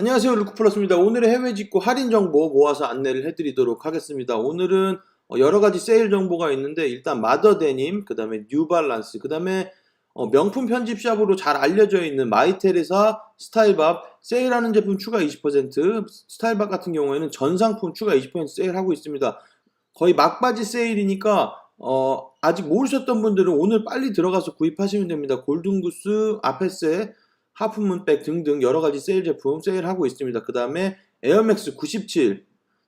안녕하세요 루크플러스입니다. 오늘의 해외 직구 할인 정보 모아서 안내를 해드리도록 하겠습니다. 오늘은 어, 여러 가지 세일 정보가 있는데 일단 마더 데님, 그 다음에 뉴발란스, 그 다음에 명품 편집샵으로 잘 알려져 있는 마이테레사, 스타일밥 세일하는 제품 추가 20%, 스타일밥 같은 경우에는 전 상품 추가 20% 세일하고 있습니다. 거의 막바지 세일이니까 어, 아직 모르셨던 분들은 오늘 빨리 들어가서 구입하시면 됩니다. 골든구스, 아페세, 하프문백 등등 여러 가지 세일 제품 세일하고 있습니다. 그 다음에 에어맥스 97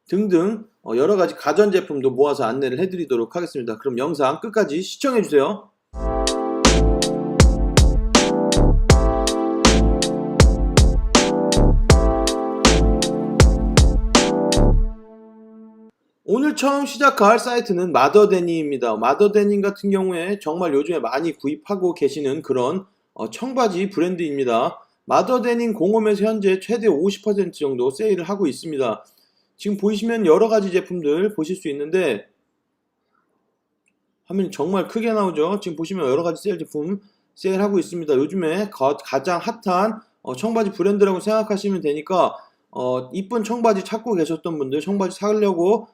등등 어, 여러 가지 가전 제품도 모아서 안내를 해드리도록 하겠습니다. 그럼 영상 끝까지 시청해주세요. 오늘 처음 시작할 사이트는 마더데니입니다. 마더데님 같은 경우에 정말 요즘에 많이 구입하고 계시는 그런 어, 청바지 브랜드입니다. 마더데님 공홈에서 현재 최대 50% 정도 세일을 하고 있습니다. 지금 보시면 여러 가지 제품들 보실 수 있는데 화면이 정말 크게 나오죠. 지금 보시면 여러 가지 세일 제품 세일하고 있습니다. 요즘에 가, 장 핫한 어, 청바지 브랜드라고 생각하시면 되니까 어, 이쁜 청바지 찾고 계셨던 분들 청바지 사려고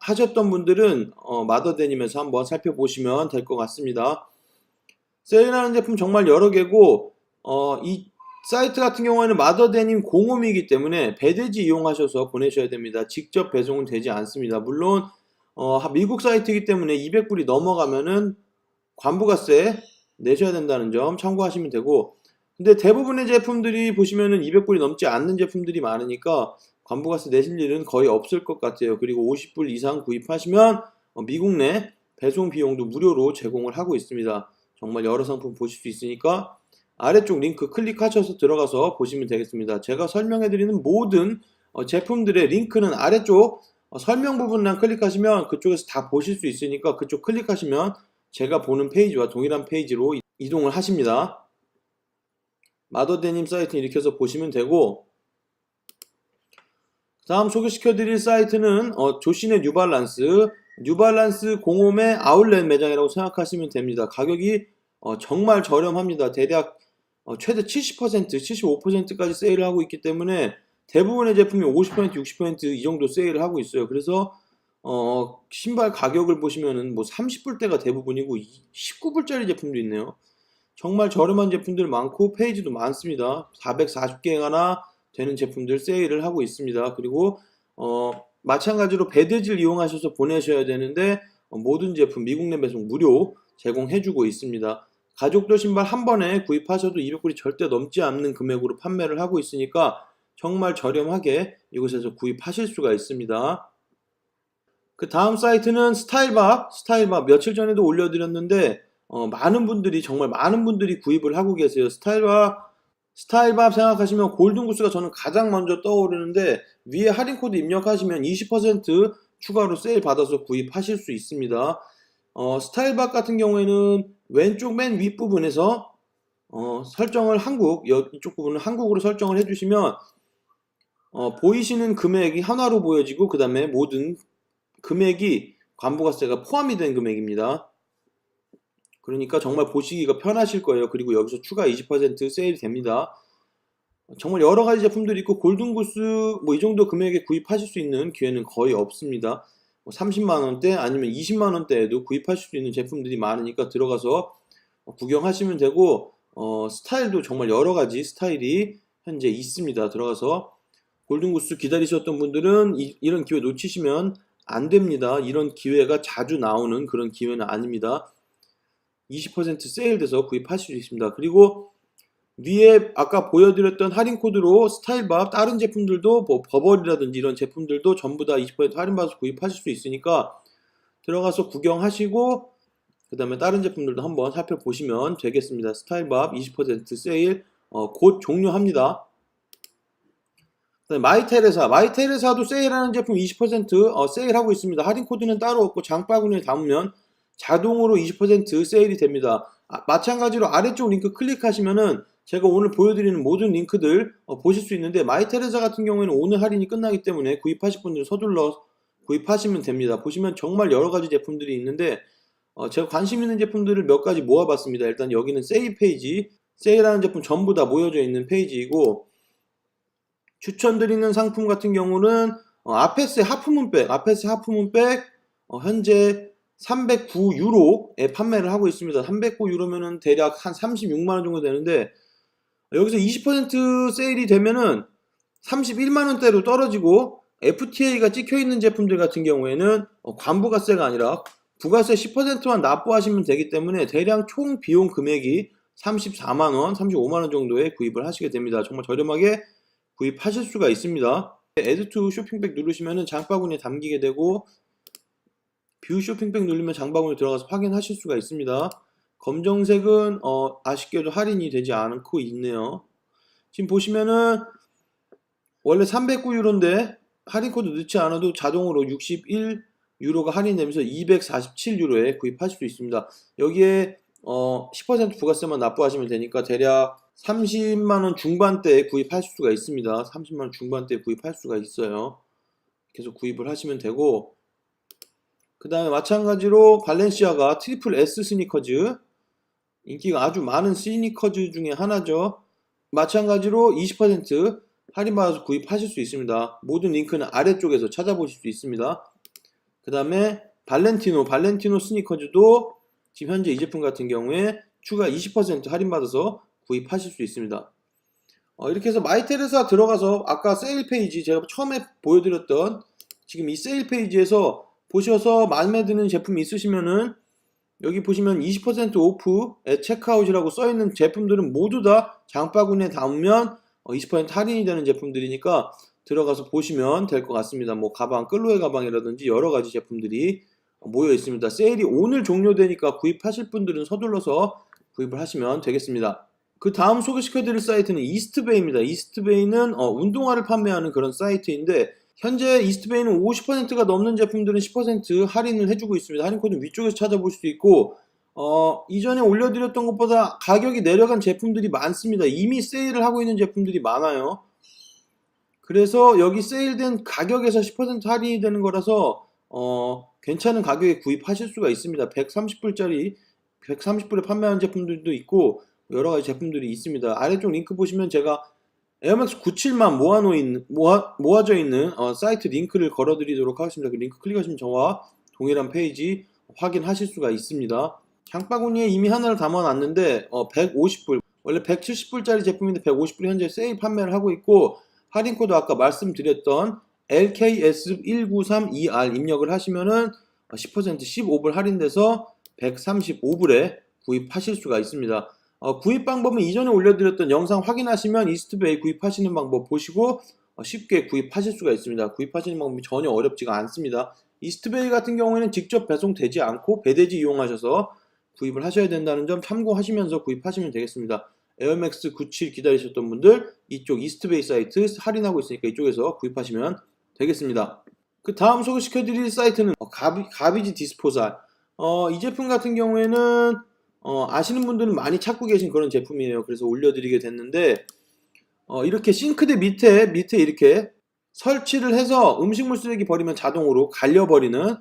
하셨던 분들은 어, 마더데님에서 한번 살펴보시면 될 것 같습니다. 세일하는 제품 정말 여러 개고 어, 이 사이트 같은 경우에는 마더데님 공홈이기 때문에 배대지 이용하셔서 보내셔야 됩니다. 직접 배송은 되지 않습니다. 물론 어, 미국 사이트이기 때문에 200불이 넘어가면은 관부가세 내셔야 된다는 점 참고하시면 되고 근데 대부분의 제품들이 보시면은 200불이 넘지 않는 제품들이 많으니까 관부가세 내실 일은 거의 없을 것 같아요. 그리고 50불 이상 구입하시면 어, 미국 내 배송 비용도 무료로 제공을 하고 있습니다. 정말 여러 상품 보실 수 있으니까 아래쪽 링크 클릭하셔서 들어가서 보시면 되겠습니다. 제가 설명해드리는 모든 어, 제품들의 링크는 아래쪽 어, 설명 부분만 클릭하시면 그쪽에서 다 보실 수 있으니까 그쪽 클릭하시면 제가 보는 페이지와 동일한 페이지로 이동을 하십니다. 마더데님 사이트 해서 보시면 되고 다음 소개시켜드릴 사이트는 어, 조신의 뉴발란스 뉴발란스 공홈의 아울렛 매장이라고 생각하시면 됩니다. 가격이 어, 정말 저렴합니다. 대략 어, 최대 70%, 75%까지 세일을 하고 있기 때문에 대부분의 제품이 50%, 60%이 정도 세일을 하고 있어요. 그래서 어, 신발 가격을 보시면은 뭐 30불대가 대부분이고 19불짜리 제품도 있네요. 정말 저렴한 제품들 많고 페이지도 많습니다. 440개가나 되는 제품들 세일을 하고 있습니다. 그리고 어, 마찬가지로 배대지를 이용하셔서 보내셔야 되는데 어, 모든 제품 미국 내 배송 무료 제공해주고 있습니다. 가족도 신발 한 번에 구입하셔도 200불이 절대 넘지 않는 금액으로 판매를 하고 있으니까 정말 저렴하게 이곳에서 구입하실 수가 있습니다. 그 다음 사이트는 스타일밥, 스타일밥 며칠 전에도 올려드렸는데 어, 많은 분들이 정말 많은 분들이 구입을 하고 계세요. 스타일밥 스타일밥 생각하시면 골든구스가 저는 가장 먼저 떠오르는데 위에 할인 코드 입력하시면 20% 추가로 세일 받아서 구입하실 수 있습니다. 어, 스타일박 같은 경우에는 왼쪽 맨 윗부분에서 어, 설정을 한국, 이쪽 부분은 한국으로 설정을 해주시면 어, 보이시는 금액이 하나로 보여지고 그 다음에 모든 금액이 관부가세가 포함이 된 금액입니다. 그러니까 정말 보시기가 편하실 거예요. 그리고 여기서 추가 20% 세일이 됩니다. 정말 여러 가지 제품들이 있고 골든구스 뭐 이 정도 금액에 구입하실 수 있는 기회는 거의 없습니다. 30만 뭐 원대 아니면 20만 원대에도 구입하실 수 있는 제품들이 많으니까 들어가서 구경하시면 되고 어, 스타일도 정말 여러 가지 스타일이 현재 있습니다. 들어가서 골든구스 기다리셨던 분들은 이, 이런 기회 놓치시면 안 됩니다. 이런 기회가 자주 나오는 그런 기회는 아닙니다. 20% 세일돼서 구입하실 수 있습니다. 그리고 위에 아까 보여드렸던 할인 코드로 스타일밥 다른 제품들도 뭐 버버리라든지 이런 제품들도 전부 다 20% 할인받아서 구입하실 수 있으니까 들어가서 구경하시고 그 다음에 다른 제품들도 한번 살펴보시면 되겠습니다. 스타일밥 20% 세일 어, 곧 종료합니다. 마이테레사 마이테레사도 세일하는 제품 20% 어, 세일하고 있습니다. 할인 코드는 따로 없고 장바구니에 담으면 자동으로 20% 세일이 됩니다. 아, 마찬가지로 아래쪽 링크 클릭하시면은 제가 오늘 보여드리는 모든 링크들 어, 보실 수 있는데 마이테레사 같은 경우에는 오늘 할인이 끝나기 때문에 구입하실 분들은 서둘러 구입하시면 됩니다. 보시면 정말 여러 가지 제품들이 있는데 어, 제가 관심 있는 제품들을 몇 가지 모아봤습니다. 일단 여기는 세일 페이지, 세일하는 제품 전부 다 모여져 있는 페이지이고 추천드리는 상품 같은 경우는 어, 아페스의 하프문백, 아페스 하프문백 어, 현재 309유로에 판매를 하고 있습니다. 309유로면은 대략 한 36만 원 정도 되는데 여기서 20% 세일이 되면은 31만 원대로 떨어지고 FTA가 찍혀 있는 제품들 같은 경우에는 어, 관부가세가 아니라 부가세 10%만 납부하시면 되기 때문에 대략 총 비용 금액이 34만 원, 35만 원 정도에 구입을 하시게 됩니다. 정말 저렴하게 구입하실 수가 있습니다. 에드투 쇼핑백 누르시면은 장바구니에 담기게 되고 뷰 쇼핑백 누르면 장바구니 들어가서 확인하실 수가 있습니다. 검정색은 어, 아쉽게도 할인이 되지 않고 있네요. 지금 보시면은 원래 309유로인데 할인 코드 넣지 않아도 자동으로 61유로가 할인되면서 247유로에 구입하실 수 있습니다. 여기에 어, 10% 부가세만 납부하시면 되니까 대략 30만원 중반대에 구입할 수가 있습니다. 30만원 중반대에 구입할 수가 있어요. 계속 구입을 하시면 되고 그 다음에 마찬가지로 발렌시아가 트리플 S 스니커즈 인기가 아주 많은 스니커즈 중에 하나죠. 마찬가지로 20% 할인받아서 구입하실 수 있습니다. 모든 링크는 아래쪽에서 찾아보실 수 있습니다. 그 다음에 발렌티노, 발렌티노 스니커즈도 지금 현재 이 제품 같은 경우에 추가 20% 할인받아서 구입하실 수 있습니다. 어, 이렇게 해서 마이테레사 들어가서 아까 세일 페이지 제가 처음에 보여드렸던 지금 이 세일 페이지에서 보셔서 마음에 드는 제품이 있으시면은 여기 보시면 20% 오프에 체크아웃이라고 써있는 제품들은 모두 다 장바구니에 담으면 20% 할인이 되는 제품들이니까 들어가서 보시면 될 것 같습니다. 뭐 가방, 끌로의 가방이라든지 여러 가지 제품들이 모여 있습니다. 세일이 오늘 종료되니까 구입하실 분들은 서둘러서 구입을 하시면 되겠습니다. 그 다음 소개시켜드릴 사이트는 이스트베이입니다. 이스트베이는 어, 운동화를 판매하는 그런 사이트인데 현재 이스트베이는 50%가 넘는 제품들은 10% 할인을 해주고 있습니다. 할인 코드 위쪽에서 찾아볼 수도 있고 어, 이전에 올려드렸던 것보다 가격이 내려간 제품들이 많습니다. 이미 세일을 하고 있는 제품들이 많아요. 그래서 여기 세일된 가격에서 10% 할인이 되는 거라서 어, 괜찮은 가격에 구입하실 수가 있습니다. 130불짜리 130불에 판매하는 제품들도 있고 여러 가지 제품들이 있습니다. 아래쪽 링크 보시면 제가 에어맥스 97만 모아놓인 모아, 모아져 있는 어, 사이트 링크를 걸어드리도록 하겠습니다. 그 링크 클릭하시면 저와 동일한 페이지 확인하실 수가 있습니다. 장바구니에 이미 하나를 담아놨는데 어, 150불 원래 170불짜리 제품인데 150불 현재 세일 판매를 하고 있고 할인 코드 아까 말씀드렸던 LKS1932R 입력을 하시면은 10% 15불 할인돼서 135불에 구입하실 수가 있습니다. 어, 구입 방법은 이전에 올려드렸던 영상 확인하시면 이스트베이 구입하시는 방법 보시고 어, 쉽게 구입하실 수가 있습니다. 구입하시는 방법이 전혀 어렵지가 않습니다. 이스트베이 같은 경우에는 직접 배송되지 않고 배대지 이용하셔서 구입을 하셔야 된다는 점 참고하시면서 구입하시면 되겠습니다. 에어맥스 97 기다리셨던 분들 이쪽 이스트베이 사이트 할인하고 있으니까 이쪽에서 구입하시면 되겠습니다. 그 다음 소개시켜드릴 사이트는 어, 가비, 가비지 디스포잘 어, 이 제품 같은 경우에는 어, 아시는 분들은 많이 찾고 계신 그런 제품이에요. 그래서 올려드리게 됐는데 어, 이렇게 싱크대 밑에 밑에 이렇게 설치를 해서 음식물 쓰레기 버리면 자동으로 갈려버리는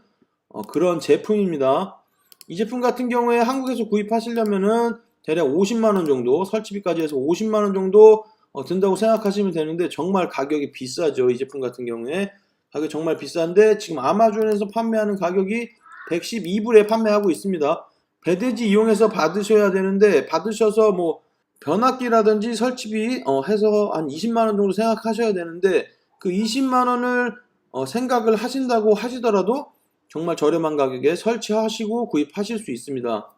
어, 그런 제품입니다. 이 제품 같은 경우에 한국에서 구입하시려면은 대략 50만원 정도 설치비까지 해서 50만원 정도 어, 든다고 생각하시면 되는데 정말 가격이 비싸죠. 이 제품 같은 경우에 가격이 정말 비싼데 지금 아마존에서 판매하는 가격이 112불에 판매하고 있습니다. 배대지 이용해서 받으셔야 되는데 받으셔서 뭐 변압기라든지 설치비 어, 해서 한 20만 원 정도 생각하셔야 되는데 그 20만 원을 어, 생각을 하신다고 하시더라도 정말 저렴한 가격에 설치하시고 구입하실 수 있습니다.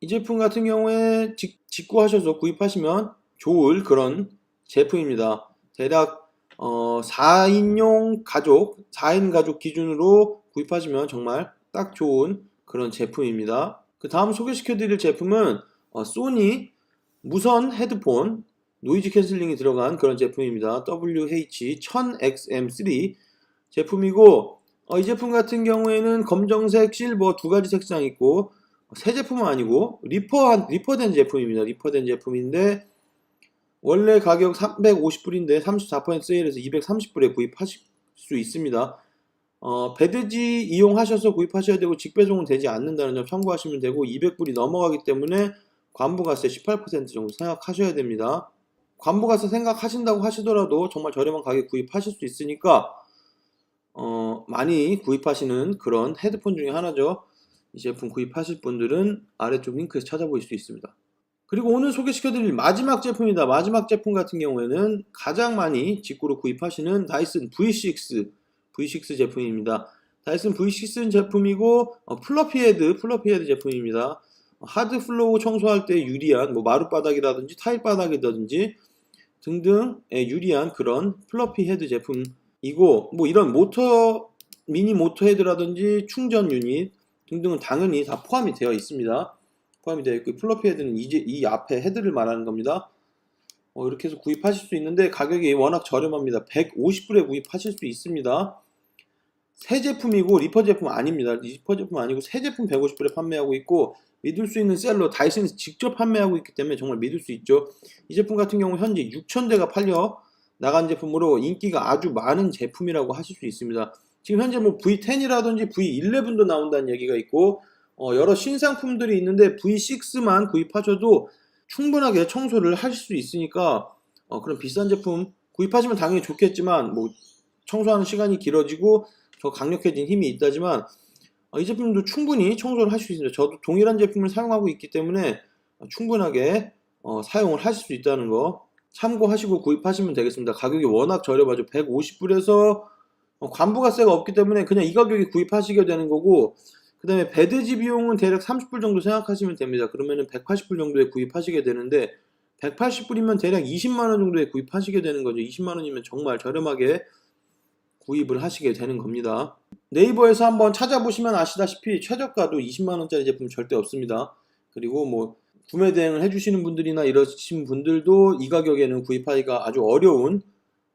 이 제품 같은 경우에 직, 직구하셔서 구입하시면 좋을 그런 제품입니다. 대략 어, 4인용 가족, 4인 가족 기준으로 구입하시면 정말 딱 좋은 그런 제품입니다. 그 다음 소개시켜드릴 제품은 어, 소니 무선 헤드폰 노이즈 캔슬링이 들어간 그런 제품입니다. WH-1000XM3 제품이고 어, 이 제품 같은 경우에는 검정색, 실버 두 가지 색상이 있고 새 제품은 아니고 리퍼 리퍼된 제품입니다. 리퍼된 제품인데 원래 가격 350불인데 34% 세일해서 230불에 구입하실 수 있습니다. 어, 배드지 이용하셔서 구입하셔야 되고 직배송은 되지 않는다는 점 참고하시면 되고 200불이 넘어가기 때문에 관부가세 18% 정도 생각하셔야 됩니다. 관부가서 생각하신다고 하시더라도 정말 저렴한 가격에 구입하실 수 있으니까 어, 많이 구입하시는 그런 헤드폰 중에 하나죠. 이 제품 구입하실 분들은 아래쪽 링크에서 찾아보실 수 있습니다. 그리고 오늘 소개시켜드릴 마지막 제품이다. 마지막 제품 같은 경우에는 가장 많이 직구로 구입하시는 다이슨 V6, V6 제품입니다. 다이슨 V6 제품이고 어, 플러피 헤드, 플러피 헤드 제품입니다. 하드 플로우 청소할 때 유리한 뭐 마룻 바닥이라든지 타일 바닥이라든지 등등에 유리한 그런 플러피 헤드 제품이고 뭐 이런 모터 미니 모터 헤드라든지 충전 유닛 등등은 당연히 다 포함이 되어 있습니다. 포함이 되어 있고 플러피 헤드는 이제 이 앞에 헤드를 말하는 겁니다. 어, 이렇게 해서 구입하실 수 있는데 가격이 워낙 저렴합니다. 150불에 구입하실 수 있습니다. 새 제품이고 리퍼 제품 아닙니다. 리퍼 제품 아니고 새 제품 150불에 판매하고 있고 믿을 수 있는 셀러 다이슨에서 직접 판매하고 있기 때문에 정말 믿을 수 있죠. 이 제품 같은 경우 현재 6,000대가 팔려 나간 제품으로 인기가 아주 많은 제품이라고 하실 수 있습니다. 지금 현재 뭐 V10이라든지 V11도 나온다는 얘기가 있고 어, 여러 신상품들이 있는데 V6만 구입하셔도 충분하게 청소를 하실 수 있으니까 어, 그런 비싼 제품 구입하시면 당연히 좋겠지만 뭐 청소하는 시간이 길어지고 더 강력해진 힘이 있다지만 어, 이 제품도 충분히 청소를 하실 수 있습니다. 저도 동일한 제품을 사용하고 있기 때문에 충분하게 어, 사용을 하실 수 있다는 거 참고하시고 구입하시면 되겠습니다. 가격이 워낙 저렴하죠. 150불에서 어, 관부가세가 없기 때문에 그냥 이 가격에 구입하시게 되는 거고 그 다음에 배대지 비용은 대략 30불 정도 생각하시면 됩니다. 그러면은 180불 정도에 구입하시게 되는데 180불이면 대략 20만원 정도에 구입하시게 되는 거죠. 20만원이면 정말 저렴하게 구입을 하시게 되는 겁니다. 네이버에서 한번 찾아보시면 아시다시피 최저가도 20만원짜리 제품 절대 없습니다. 그리고 뭐 구매 대행을 해주시는 분들이나 이러신 분들도 이 가격에는 구입하기가 아주 어려운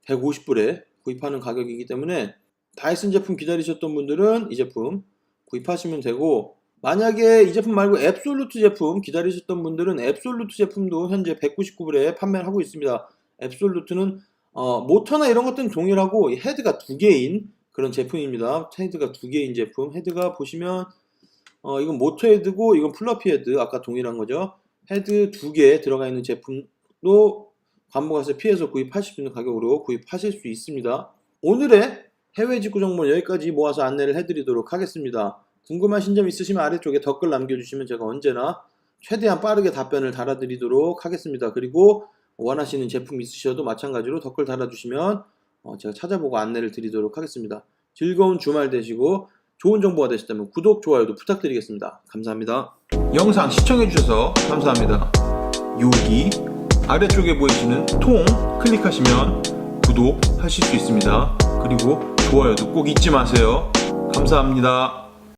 150불에 구입하는 가격이기 때문에 다이슨 제품 기다리셨던 분들은 이 제품 구입하시면 되고 만약에 이 제품 말고 앱솔루트 제품 기다리셨던 분들은 앱솔루트 제품도 현재 199불에 판매를 하고 있습니다. 앱솔루트는 어, 모터나 이런 것들은 동일하고 이 헤드가 두 개인 그런 제품입니다. 헤드가 두 개인 제품. 헤드가 보시면 어, 이건 모터 헤드고 이건 플러피 헤드 아까 동일한 거죠. 헤드 두 개 들어가 있는 제품도 관부가세 피해서 구입하실 수 있는 가격으로 구입하실 수 있습니다. 오늘의 해외 직구 정보는 여기까지 모아서 안내를 해드리도록 하겠습니다. 궁금하신 점 있으시면 아래쪽에 댓글 남겨주시면 제가 언제나 최대한 빠르게 답변을 달아드리도록 하겠습니다. 그리고 원하시는 제품 있으셔도 마찬가지로 댓글 달아주시면 어, 제가 찾아보고 안내를 드리도록 하겠습니다. 즐거운 주말 되시고 좋은 정보가 되셨다면 구독, 좋아요도 부탁드리겠습니다. 감사합니다. 영상 시청해주셔서 감사합니다. 여기 아래쪽에 보이시는 통 클릭하시면 구독하실 수 있습니다. 그리고 좋아요도 꼭 잊지 마세요. 감사합니다.